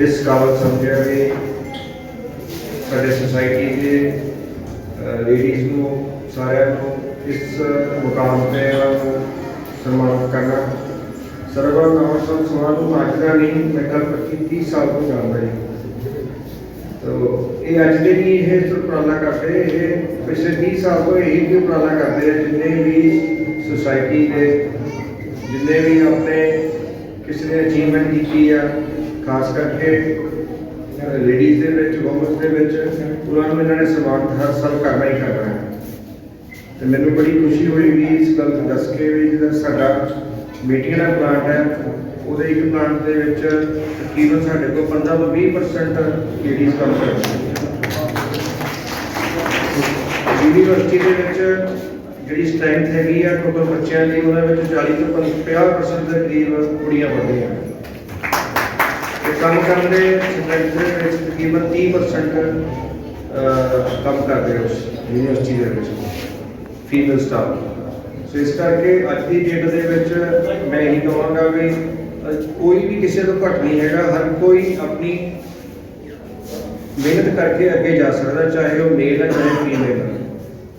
ਇਸ ਕਾਬਲ ਸਮਝਿਆ ਵੀ ਸਾਡੇ ਸੁਸਾਇਟੀ ਦੇ ਲੇਡੀਜ਼ ਨੂੰ ਸਾਰਿਆਂ ਨੂੰ ਇਸ ਮੁਕਾਮ ਤੇ ਉਹਨਾਂ ਨੂੰ ਸਨਮਾਨਿਤ ਕਰਨਾ ਸਰਵਰ ਨੌਜਵਾਨ ਸਭਾ ਨੂੰ ਅੱਜ ਦਾ ਨਹੀਂ ਮੈਂ ਕੱਲ 25 30 ਸਾਲ ਤੋਂ ਜਾਣਦਾ ਜੀ ਤੋ ਇਹ ਅੱਜ ਦੇ ਵੀ ਇਹ ਜੋ ਉਪਰਾਲਾ ਕਰਦੇ ਇਹ ਪਿਛਲੇ 30 ਸਾਲ ਤੋਂ ਇਹੀ ਵੀ ਉਪਰਾਲਾ ਕਰਦੇ ਆ ਜਿੰਨੇ ਵੀ ਸੁਸਾਇਟੀ ਦੇ ਜਿੰਨੇ ਵੀ ਆਪਣੇ ਕਿਸੇ ਨੇ ਅਚੀਵਮੈਂਟ ਕੀਤੀ ਆ ਖਾਸ ਕਰਕੇ ਲੇਡੀਜ਼ ਦੇ ਵਿੱਚ ਵੂਮਨਸ ਦੇ ਵਿੱਚ, ਉਹਨਾਂ ਨੂੰ ਇਹਨਾਂ ਨੇ ਸਨਮਾਨ ਹਰ ਸਾਲ ਕਰਨਾ ਹੀ ਕਰਨਾ ਹੈ। ਤੇ ਮੈਨੂੰ ਬੜੀ ਖੁਸ਼ੀ ਹੋਈ ਵੀ ਇਸ ਗੱਲ ਨੂੰ ਦੱਸ ਕੇ ਵੀ ਜਿਹੜਾ ਸਾਡਾ ਮੀਟਿੰਗ ਦਾ ਪਲਾਂਟ ਹੈ, ਉਹਦੇ ਇੱਕ ਪਲਾਂਟ ਦੇ ਵਿੱਚ ਤਕਰੀਬਨ ਸਾਡੇ ਕੋਲ 15 ਤੋਂ 20% ਲੇਡੀਜ਼ ਕੰਮ ਕਰਦੀਆਂ ਯੂਨੀਵਰਸਿਟੀ ਦੇ ਵਿੱਚ ਜਿਹੜੀ ਸਟਰੈਂਥ ਹੈਗੀ ਆ ਟੋਟਲ ਬੱਚਿਆਂ ਦੀ ਉਹਨਾਂ ਵਿੱਚ 40 ਤੋਂ 50% ਦੇ ਕਰੀਬ ਕੁੜੀਆਂ ਪੜ੍ਹਦੀਆਂ ਕੰਮ ਕਰਨ ਦੇ ਸਟਰੈਂਥ ਵਿੱਚ ਤਕਰੀਬਨ 30% ਕੰਮ ਕਰਦੇ ਉਸ ਯੂਨੀਵਰਸਿਟੀ ਦੇ ਵਿੱਚ ਫੀਮੇਲ ਸਟਾਫ ਸੋ ਇਸ ਕਰਕੇ ਅੱਜ ਦੀ ਡੇਟ ਦੇ ਵਿੱਚ ਮੈਂ ਇਹੀ ਕਹਾਂਗਾ ਵੀ ਕੋਈ ਵੀ ਕਿਸੇ ਤੋਂ ਘੱਟ ਨਹੀਂ ਹੈਗਾ, ਹਰ ਕੋਈ ਆਪਣੀ ਮਿਹਨਤ ਕਰਕੇ ਅੱਗੇ ਜਾ ਸਕਦਾ, ਚਾਹੇ ਉਹ ਮੇਲ ਹੈ ਚਾਹੇ ਫੀਮੇਲ ਹੈ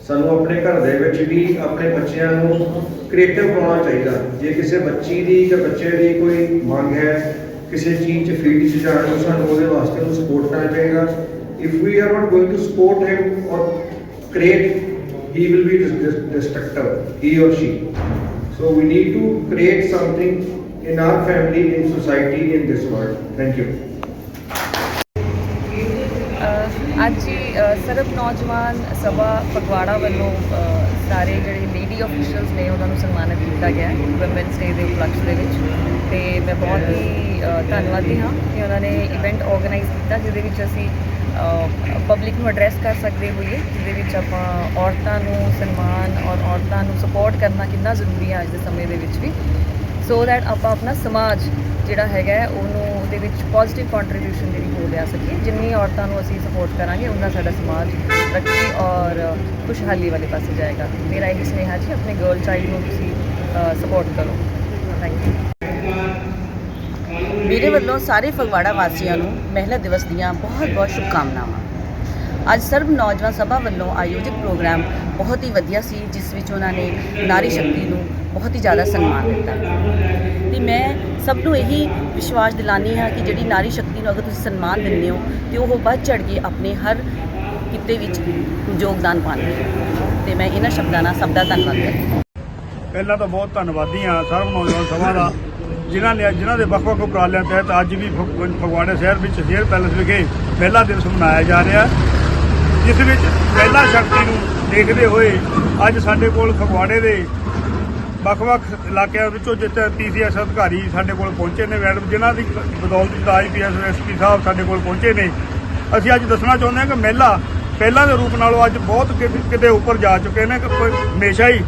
ਸਾਨੂੰ ਆਪਣੇ ਘਰ ਦੇ ਵਿੱਚ ਵੀ ਆਪਣੇ ਬੱਚਿਆਂ ਨੂੰ ਕ੍ਰੀਏਟਿਵ ਬਣਾਉਣਾ ਚਾਹੀਦਾ। ਜੇ ਕਿਸੇ ਬੱਚੀ ਦੀ ਜਾਂ ਬੱਚੇ ਦੀ ਕੋਈ ਮੰਗ ਹੈ ਕਿਸੇ ਚੀਜ਼ 'ਚ ਫੀਲਡ 'ਚ ਜਾਣ ਨੂੰ ਸਾਨੂੰ ਉਹਦੇ ਵਾਸਤੇ ਉਹਨੂੰ ਸਪੋਰਟ ਕਰਨਾ ਚਾਹੀਦਾ if we are not going to support him or create he will be dis- destructive he or she so we need to create something in our family in society in this world thank you ਅੱਜ ਸਰਬ ਨੌਜਵਾਨ ਸਭਾ ਫਗਵਾੜਾ ਵੱਲੋਂ ਸਾਰੇ ਜਿਹੜੇ lady officials ਨੇ ਉਹਨਾਂ ਨੂੰ ਸਨਮਾਨਿਤ ਕੀਤਾ ਗਿਆ ਵੂਮਨਸ ਡੇ ਦੇ ਉਪਲਕਸ਼ ਦੇ ਵਿੱਚ। ਤੇ ਮੈਂ ਬਹੁਤ ਹੀ ਧੰਨਵਾਦੀ ਹਾਂ ਕਿ ਉਹਨਾਂ ਨੇ ਇਵੈਂਟ ਆਰਗੇਨਾਈਜ਼ ਕੀਤਾ, ਜਿਹਦੇ ਵਿੱਚ ਅਸੀਂ ਪਬਲਿਕ ਨੂੰ ਐਡਰੈਸ ਕਰ ਸਕਦੇ ਹੋਈਏ, ਜਿਹਦੇ ਵਿੱਚ ਆਪਾਂ ਔਰਤਾਂ ਨੂੰ ਸਨਮਾਨ ਔਰ ਔਰਤਾਂ ਨੂੰ ਸਪੋਰਟ ਕਰਨਾ ਕਿੰਨਾ ਜ਼ਰੂਰੀ ਹੈ ਅੱਜ ਦੇ ਸਮੇਂ ਦੇ ਵਿੱਚ ਵੀ। ਸੋ ਦੈਟ ਆਪਾਂ ਆਪਣਾ ਸਮਾਜ ਜਿਹੜਾ ਹੈਗਾ ਉਹਨੂੰ ਦੇ ਵਿੱਚ ਪੋਜ਼ਿਟਿਵ ਕੰਟਰੀਬਿਊਸ਼ਨ ਜਿਹੜੀ ਹੋ ਲਿਆ ਸਕੀਏ ਜਿੰਨੀ ਔਰਤਾਂ ਨੂੰ ਅਸੀਂ ਸਪੋਰਟ ਕਰਾਂਗੇ ਉਨਾ ਸਾਡਾ ਸਮਾਜ ਤਰੱਕੀ ਔਰ ਖੁਸ਼ਹਾਲੀ ਵਾਲੇ ਪਾਸੇ ਜਾਏਗਾ। ਮੇਰਾ ਇਹ ਸੁਨੇਹਾ ਜੀ, ਆਪਣੇ ਗਰਲ ਚਾਈਲਡ ਨੂੰ ਤੁਸੀਂ ਸਪੋਰਟ ਕਰੋ। ਥੈਂਕ ਯੂ ਮੇਰੇ ਵੱਲੋਂ ਸਾਰੇ ਫਗਵਾੜਾ ਵਾਸੀਆਂ ਨੂੰ ਮਹਿਲਾ ਦਿਵਸ ਦੀਆਂ ਬਹੁਤ-ਬਹੁਤ ਸ਼ੁਭਕਾਮਨਾਵਾਂ। ਅੱਜ ਸਰਬ ਨੌਜਵਾਨ ਸਭਾ ਵੱਲੋਂ ਆਯੋਜਿਤ ਪ੍ਰੋਗਰਾਮ ਬਹੁਤ ਹੀ ਵਧੀਆ ਸੀ, ਜਿਸ ਵਿੱਚ ਉਹਨਾਂ ਨੇ ਨਾਰੀ ਸ਼ਕਤੀ ਨੂੰ ਬਹੁਤ ਹੀ ਜ਼ਿਆਦਾ ਸਨਮਾਨ ਦਿੱਤਾ। ਤੇ ਮੈਂ ਸਭ ਨੂੰ ਇਹੀ ਵਿਸ਼ਵਾਸ ਦਿਲਾਨੀ ਹਾਂ ਕਿ ਜਿਹੜੀ ਨਾਰੀ ਸ਼ਕਤੀ ਨੂੰ ਅਗਰ ਤੁਸੀਂ ਸਨਮਾਨ ਦਿੰਦੇ ਹੋ, ਤੇ ਉਹ ਵੱਧ ਚੜ ਕੇ ਆਪਣੇ ਹਰ ਕਿੱਤੇ ਵਿੱਚ ਯੋਗਦਾਨ ਪਾਉਂਦੀ ਹੈ। ਤੇ ਮੈਂ ਇਹਨਾਂ ਸ਼ਬਦਾਂ ਨਾਲ ਸਭ ਦਾ ਧੰਨਵਾਦ ਕਰਦੀ ਪਹਿਲਾਂ ਤਾਂ ਬਹੁਤ ਧੰਨਵਾਦੀ ਹਾਂ ਸਰਬ ਨੌਜਵਾਨ ਸਭਾ ਦਾ, ਜਿਨ੍ਹਾਂ ਨੇ ਜਿਨ੍ਹਾਂ ਦੇ ਵੱਖ-ਵੱਖ ਉਪਰਾਲਿਆਂ ਤਹਿਤ ਅੱਜ ਵੀ ਫਗ- ਫਗਵਾੜੇ ਸ਼ਹਿਰ ਵਿੱਚ ਸ਼ੇਰ ਪੈਲਸ ਵਿਖੇ ਮਹਿਲਾ ਦਿਵਸ ਮਨਾਇਆ ਜਾ ਰਿਹਾ। ਜਿਸ ਵਿੱਚ ਮਹਿਲਾ ਸ਼ਕਤੀ ਨੂੰ ਦੇਖਦੇ ਹੋਏ ਅੱਜ ਸਾਡੇ ਕੋਲ ਫਗਵਾੜੇ ਦੇ ਵੱਖ-ਵੱਖ ਇਲਾਕਿਆਂ ਵਿੱਚੋਂ ਜਿੱਥੇ ਪੀਸੀਐਸ ਅਧਿਕਾਰੀ ਸਾਡੇ ਕੋਲ ਪਹੁੰਚੇ ਨੇ, ਮੈਡਮ, ਜਿਨ੍ਹਾਂ ਦੀ ਬਦੌਲਤ ਆਈਪੀਐਸ ਐਸਪੀ ਸਾਹਿਬ ਸਾਡੇ ਕੋਲ ਪਹੁੰਚੇ ਨੇ। ਅਸੀਂ ਅੱਜ ਦੱਸਣਾ ਚਾਹੁੰਦੇ ਹਾਂ ਕਿ ਮਹਿਲਾ ਪਹਿਲਾਂ ਦੇ ਰੂਪ ਨਾਲੋਂ ਅੱਜ ਬਹੁਤ ਕਿ- ਕਿਤੇ ਉੱਪਰ ਜਾ ਚੁੱਕੇ ਨੇ ਹਮੇਸ਼ਾ ਹੀ,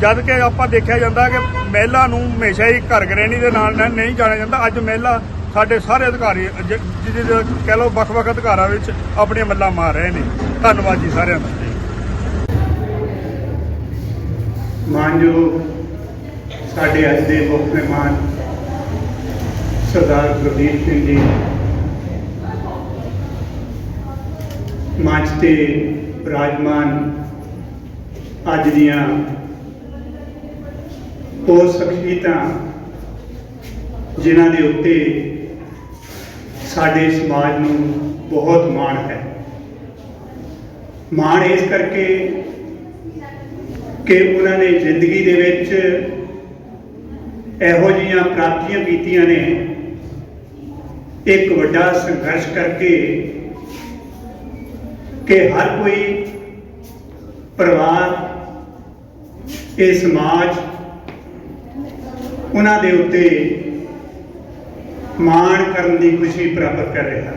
ਜਦ ਕਿ ਆਪਾਂ ਦੇਖਿਆ ਜਾਂਦਾ ਕਿ ਮਹਿਲਾ ਨੂੰ ਹਮੇਸ਼ਾ ਹੀ ਘਰ ਗ੍ਰਹਿਣੀ ਦੇ ਨਾਲ ਨਾਲ ਨਹੀਂ ਜਾਣਿਆ ਜਾਂਦਾ। ਅੱਜ ਮਹਿਲਾ ਸਾਡੇ ਸਾਰੇ ਅਧਿਕਾਰੀ, ਜ- ਜਿਹਦੇ ਕਹਿ ਲਓ ਵੱਖ-ਵੱਖ ਅਧਿਕਾਰਾਂ ਵਿੱਚ ਆਪਣੀਆਂ ਮੱਲਾਂ ਮਾਰ ਰਹੇ ਨੇ। ਧੰਨਵਾਦ ਜੀ ਸਾਰਿਆਂ ਦਾ। ਮਾਨਯੋਗ ਸਾਡੇ ਅੱਜ ਦੇ ਮੁੱਖ ਮਹਿਮਾਨ ਸਰਦਾਰ ਗੁਰਦੀਪ ਸਿੰਘ ਜੀ ਮੰਚ ਤੇ ਬਰਾਜਮਾਨ ਅੱਜ ਦੀਆਂ ਉਹ ਸ਼ਖਸੀਅਤਾਂ ਜਿਨ੍ਹਾਂ ਦੇ ਉੱਤੇ ਸਾਡੇ ਸਮਾਜ ਨੂੰ ਬਹੁਤ ਮਾਣ ਹੈ। ਮਾਣ ਇਸ ਕਰਕੇ ਕਿ ਉਹਨਾਂ ਨੇ ਜ਼ਿੰਦਗੀ ਦੇ ਵਿੱਚ ਇਹੋ ਜਿਹੀਆਂ ਪ੍ਰਾਪਤੀਆਂ ਕੀਤੀਆਂ ਨੇ। ਇੱਕ ਵੱਡਾ ਸੰਘਰਸ਼ ਕਰਕੇ ਕਿ ਹਰ ਕੋਈ ਪਰਿਵਾਰ, ਇਹ ਸਮਾਜ ਉਹਨਾਂ ਦੇ ਉੱਤੇ ਮਾਣ ਕਰਨ ਦੀ ਖੁਸ਼ੀ ਪ੍ਰਾਪਤ ਕਰ ਰਿਹਾ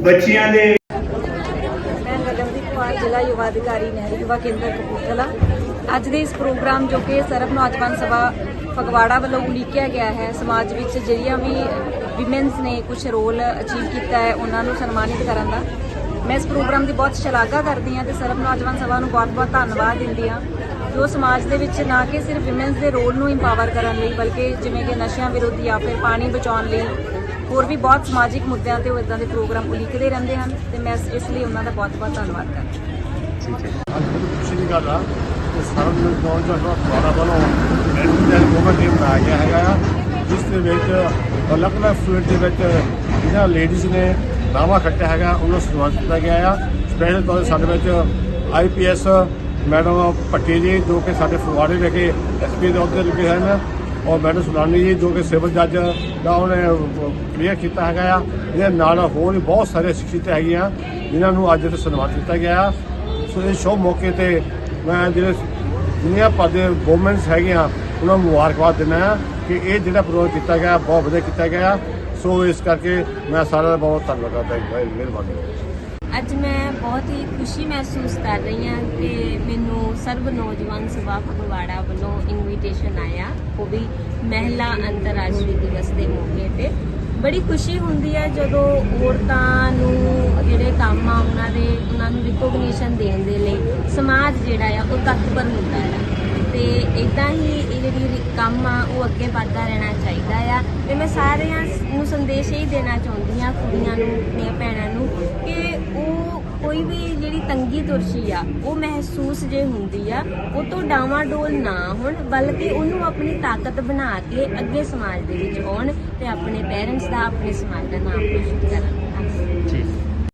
ਬੱਚਿਆਂ ਦੇ ਜ਼ਿਲ੍ਹਾ ਯੁਵਾ ਅਧਿਕਾਰੀ ਨਹਿਰੂ ਯੁਵਾ ਕੇਂਦਰ ਕਪੂਰਥਲਾ। ਅੱਜ ਦੇ ਇਸ ਪ੍ਰੋਗਰਾਮ ਜੋ ਕਿ ਸਰਬ ਨੌਜਵਾਨ ਸਭਾ ਫਗਵਾੜਾ ਵੱਲੋਂ ਉਲੀਕਿਆ ਗਿਆ ਹੈ, ਸਮਾਜ ਵਿੱਚ ਜਿਹੜੀਆਂ ਵੀ ਵਿਮਨਸ ਨੇ ਕੁਝ ਰੋਲ ਅਚੀਵ ਕੀਤਾ ਹੈ, ਉਹਨਾਂ ਨੂੰ ਸਨਮਾਨਿਤ ਕਰਨ ਦਾ। ਮੈਂ ਇਸ ਪ੍ਰੋਗਰਾਮ ਦੀ ਬਹੁਤ ਸ਼ਲਾਘਾ ਕਰਦੀ ਹਾਂ ਤੇ ਸਰਬ ਨੌਜਵਾਨ ਸਭਾ ਨੂੰ ਬਹੁਤ-ਬਹੁਤ ਧੰਨਵਾਦ ਦਿੰਦੀ ਹਾਂ, ਜੋ ਸਮਾਜ ਦੇ ਵਿੱਚ ਨਾ ਕਿ ਸਿਰਫ ਵਿਮਨਸ ਦੇ ਰੋਲ ਨੂੰ ਇੰਪਾਵਰ ਕਰਨ ਲਈ, ਬਲਕਿ ਜਿਵੇਂ ਕਿ ਨਸ਼ਿਆਂ ਵਿਰੁੱਧ ਜਾਂ ਫਿਰ ਪਾਣੀ ਬਚਾਉਣ ਲਈ, ਹੋਰ ਵੀ ਬਹੁਤ ਸਮਾਜਿਕ ਮੁੱਦਿਆਂ ਤੇ ਉਹ ਇਦਾਂ ਦੇ ਪ੍ਰੋਗਰਾਮ ਉਲੀਕਦੇ ਰਹਿੰਦੇ ਹਨ, ਤੇ ਮੈਂ ਇਸ- ਇਸ ਲਈ ਉਹਨਾਂ ਦਾ ਬਹੁਤ-ਬਹੁਤ ਧੰਨਵਾਦ ਕਰਦੀ ਹਾਂ। ਠੀਕ ਹੈ ਅੱਜ ਬੜੀ ਖੁਸ਼ੀ ਦੀ ਗੱਲ ਆ, ਕਿ ਸਰਵ ਨੌਜਵਾਨ ਦੁਆਰਾ ਵੱਲੋਂ ਇੰਟਰਨੈਸ਼ਨਲ ਮੂਵਮੈਂਟ ਡੇ ਮਨਾਇਆ ਗਿਆ ਹੈਗਾ ਆ, ਜਿਸ ਦੇ ਵਿੱਚ ਅਲੱਗ-ਅਲੱਗ ਫੀਲਡ ਦੇ ਵਿੱਚ ਜਿਹੜਾ ਲੇਡੀਜ਼ ਨੇ ਨਾਮਾ ਖੱਟਿਆ ਹੈਗਾ, ਉਹਨਾਂ ਨੂੰ ਸਨਮਾਨਿਤ ਕੀਤਾ ਗਿਆ ਆ। ਸਪੈਸ਼ਲ ਤੌਰ ਤੇ ਸਾਡੇ ਵਿੱਚ ਆਈਪੀਐਸ ਮੈਡਮ ਭੱਟੀ ਜੀ, ਜੋ ਕਿ ਸਾਡੇ ਫਗਵਾੜੇ ਵਿਖੇ ਐਸਪੀ ਦੇ ਅਹੁਦੇ ਲੱਗੇ ਹਨ ਔਰ ਮੈਡਮ ਸੁਲਾਨੀ ਜੀ, ਜੋ ਕਿ ਸਿਵਲ ਜੱਜ ਦਾ ਉਹਨੇ ਕਲੀਅਰ ਕੀਤਾ ਹੈਗਾ ਆ। ਇਹਦੇ ਨਾਲ ਹੋਰ ਵੀ ਬਹੁਤ ਸਾਰੇ ਸ਼ਖਸੀਅਤਾਂ ਹੈਗੀਆਂ, ਜਿਨ੍ਹਾਂ ਨੂੰ ਅੱਜ ਸਨਮਾਨਿਤ ਕੀਤਾ ਗਿਆ ਆ। ਸੋ ਇਸ ਸ਼ੋਅ ਮੌਕੇ ਤੇ ਮੈਂ ਜਿਹੜੇ ਦੁਨੀਆ ਭਰ ਦੇ ਵੂਮਨਸ ਹੈਗੀਆਂ, ਉਹਨਾਂ ਨੂੰ ਮੁਬਾਰਕਬਾਦ ਦਿੰਦਾ ਹਾਂ ਕਿ ਇਹ ਜਿਹੜਾ ਪ੍ਰੋਗਰਾਮ ਕੀਤਾ ਗਿਆ, ਬਹੁਤ ਵਧੀਆ ਕੀਤਾ ਗਿਆ। ਸੋ ਇਸ ਕਰਕੇ ਮੈਂ ਸਾਰਿਆਂ ਦਾ ਬਹੁਤ ਧੰਨਵਾਦ ਕਰਦਾ ਹਾਂ ਮਿਹਰਬਾਨੀ। ਅੱਜ ਮੈਂ ਬਹੁਤ ਹੀ ਖੁਸ਼ੀ ਮਹਿਸੂਸ ਕਰ ਰਹੀ ਹਾਂ ਕਿ ਮੈਨੂੰ ਸਰਬ ਨੌਜਵਾਨ ਸਭਾ ਫਗਵਾੜਾ ਵੱਲੋਂ ਇਨਵੀਟੇਸ਼ਨ ਆਇਆ, ਉਹ ਵੀ ਮਹਿਲਾ ਅੰਤਰਰਾਸ਼ਟਰੀ ਦਿਵਸ ਦੇ ਮੌਕੇ ਤੇ। ਬੜੀ ਖੁਸ਼ੀ ਹੁੰਦੀ ਹੈ ਜਦੋਂ ਔਰਤਾਂ ਨੂੰ ਕੰਮ ਆ ਉਹਨਾਂ ਦੇ ਉਹਨਾਂ ਨੂੰ ਰਿਕੋਗਨੀਸ਼ਨ ਦੇਣ ਦੇ ਲਈ ਸਮਾਜ ਜਿਹੜਾ ਆ, ਉਹ ਤਤਪਰ ਹੁੰਦਾ ਹੈ ਤੇ ਇਦਾਂ ਹੀ ਇਹ ਜਿਹੜੀ ਕੰਮ ਆ, ਉਹ ਅੱਗੇ ਵੱਧਦਾ ਰਹਿਣਾ ਚਾਹੀਦਾ ਆ। ਤੇ ਮੈਂ ਸਾਰਿਆਂ ਨੂੰ ਸੰਦੇਸ਼ ਇਹ ਦੇਣਾ ਚਾਹੁੰਦੀ ਆ ਕੁੜੀਆਂ ਨੂੰ, ਆਪਣੀਆਂ ਭੈਣਾਂ ਨੂੰ ਕਿ ਉਹ ਕੋਈ ਵੀ ਜਿਹੜੀ ਤੰਗੀ ਤੁਰਸ਼ੀ ਆ, ਉਹ ਮਹਿਸੂਸ ਜੇ ਹੁੰਦੀ ਆ, ਉਹ ਤੋਂ ਡਾਵਾਡੋਲ ਨਾ ਹੋਣ, ਬਲਕਿ ਉਹਨੂੰ ਆਪਣੀ ਤਾਕਤ ਬਣਾ ਕੇ ਅੱਗੇ ਸਮਾਜ ਦੇ ਵਿੱਚ ਆਉਣ ਤੇ ਆਪਣੇ ਪੇਰੈਂਟਸ ਦਾ, ਆਪਣੇ ਸਮਾਜ ਦਾ ਨਾਮ ਰੋਸ਼ਨ ਕਰਨ।